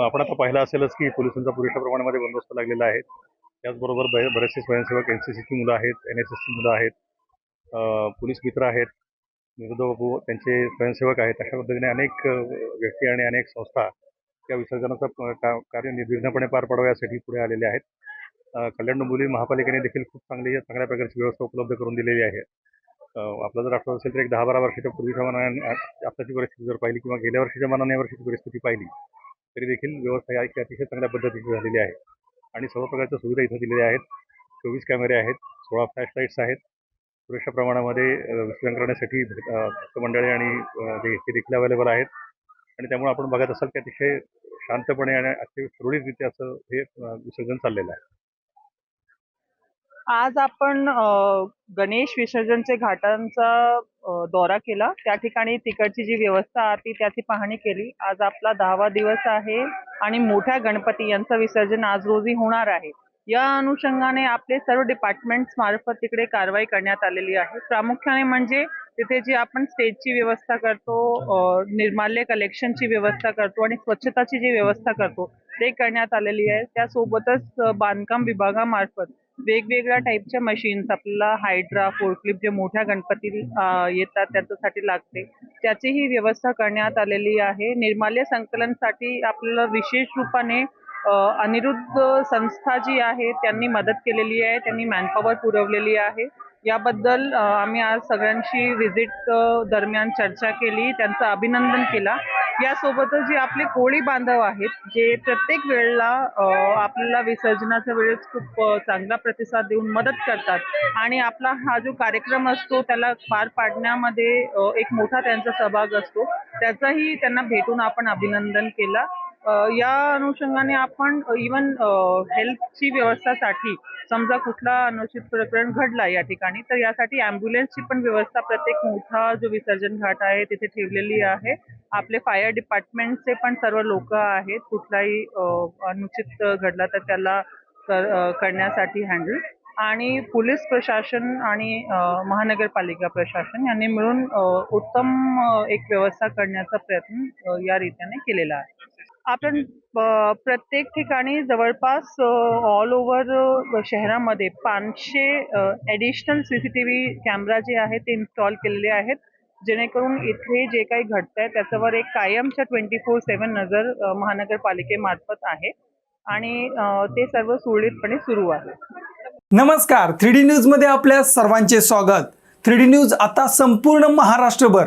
आपण आता पाहिलं असेलच की पोलिसांचा पुरेशा प्रमाणामध्ये बंदोबस्त लागलेला आहे. त्याचबरोबर बरेचसे स्वयंसेवक एन सी सीची मुलं आहेत एन एस एसची मुलं आहेत पोलीस मित्र आहेत निरुद्ध बाबू त्यांचे स्वयंसेवक आहेत. अशा पद्धतीने अनेक व्यक्ती आणि अनेक संस्था या विसर्जनाचं का- कार्य निर्विघ्नपणे पार पाडावं यासाठी पुढे आलेले आहेत. कल्याण डोंबिवली महापालिकेने देखील खूप चांगली चांगल्या प्रकारची व्यवस्था उपलब्ध करून दिलेली आहे. आपला आपलं जर आठवत असेल तर एक दहा बारा वर्षाच्या पूर्वीच्या मानाने आत्ताची आताची परिस्थिती जर पाहिली किंवा गेल्या वर्षीच्या मानाने वर्षीची परिस्थिती पाहिली तरी देखील व्यवस्था या अतिशय चांगल्या पद्धतीची झालेली आहे. आणि सर्व प्रकारच्या सुविधा इथं दिलेल्या आहेत. चोवीस कॅमेरे आहेत सोळा फ्लॅश लाईट्स आहेत. पुरेशा प्रमाणामध्ये अ, करण्यासाठी अ, आणि ते देखील अवेलेबल आहेत. आणि त्यामुळे आपण बघत असाल की अतिशय शांतपणे आणि अतिशय सुरळीतरित्या असं हे विसर्जन चाललेलं आहे. आज आपण गणेश विसर्जनचे घाटांचा दौरा केला. त्या ठिकाणी तिकडची जी व्यवस्था आहे त्याची पाहणी केली. आज आपला दहावा दिवस आहे आणि मोठ्या गणपती यांचं विसर्जन आज रोजी होणार आहे. या अनुषंगाने आपले सर्व डिपार्टमेंट्स मार्फत तिकडे कारवाई करण्यात आलेली आहे. प्रामुख्याने म्हणजे तिथे जी आपण स्टेजची व्यवस्था करतो निर्माल्य कलेक्शनची व्यवस्था करतो आणि स्वच्छताची जी व्यवस्था करतो ते करण्यात आलेली आहे. त्यासोबतच बांधकाम विभागामार्फत वेगवेगळ्या टाईपच्या मशीन्स आपल्याला हायड्रा फोर्कलिफ्ट जे मोठ्या गणपती येतात त्याच्यासाठी लागते. त्याचीही व्यवस्था करण्यात आलेली आहे. निर्माल्य संकलनसाठी आपल्याला विशेष रूपाने अनिरुद्ध संस्था जी आहे त्यांनी मदत केलेली आहे. त्यांनी मॅनपॉवर पुरवलेली आहे. याबद्दल आम्ही आज सगळ्यांशी व्हिजिट दरम्यान चर्चा केली. त्यांचं अभिनंदन केला. यासोबतच जे आपले कोळी बांधव आहेत जे प्रत्येक वेळेला आपल्याला विसर्जनाच्या वेळेस खूप चांगला प्रतिसाद देऊन मदत करतात. आणि आपला हा जो कार्यक्रम असतो त्याला पार पाडण्यामध्ये एक मोठा त्यांचा सहभाग असतो. त्याचाही त्यांना भेटून आपण अभिनंदन केला. या अनुषंगाने आपण इवन हेल्थची व्यवस्थासाठी समजा कुठला अनुचित प्रकरण घडला या ठिकाणी तर यासाठी अँब्युलन्सची पण व्यवस्था प्रत्येक मोठा जो विसर्जन घाट आहे तिथे ठेवलेली आहे. आपले फायर डिपार्टमेंटचे पण सर्व लोक आहेत कुठलाही अनुचित घडला तर त्याला करण्यासाठी हँडल आणि पोलीस प्रशासन आणि महानगरपालिका प्रशासन यांनी मिळून उत्तम एक व्यवस्था करण्याचा प्रयत्न या रीतीने केलेला आहे. आपण प्रत्येक ठिकाणी जवळपास ऑल ओव्हर शहरामध्ये पाचशे additional C C T V camera जे आहेत ते इन्स्टॉल केलेले आहेत. जेणेकरून इथे जे काही घडत आहे त्याच्यावर एक कायमच्या ट्वेंटी फोर सेवन नजर महानगरपालिकेमार्फत आहे. आणि ते सर्व सुरळीतपणे सुरू आहे. नमस्कार. थ्री डी न्यूजमध्ये आपल्या सर्वांचे स्वागत. थ्री डी न्यूज आता संपूर्ण महाराष्ट्रभर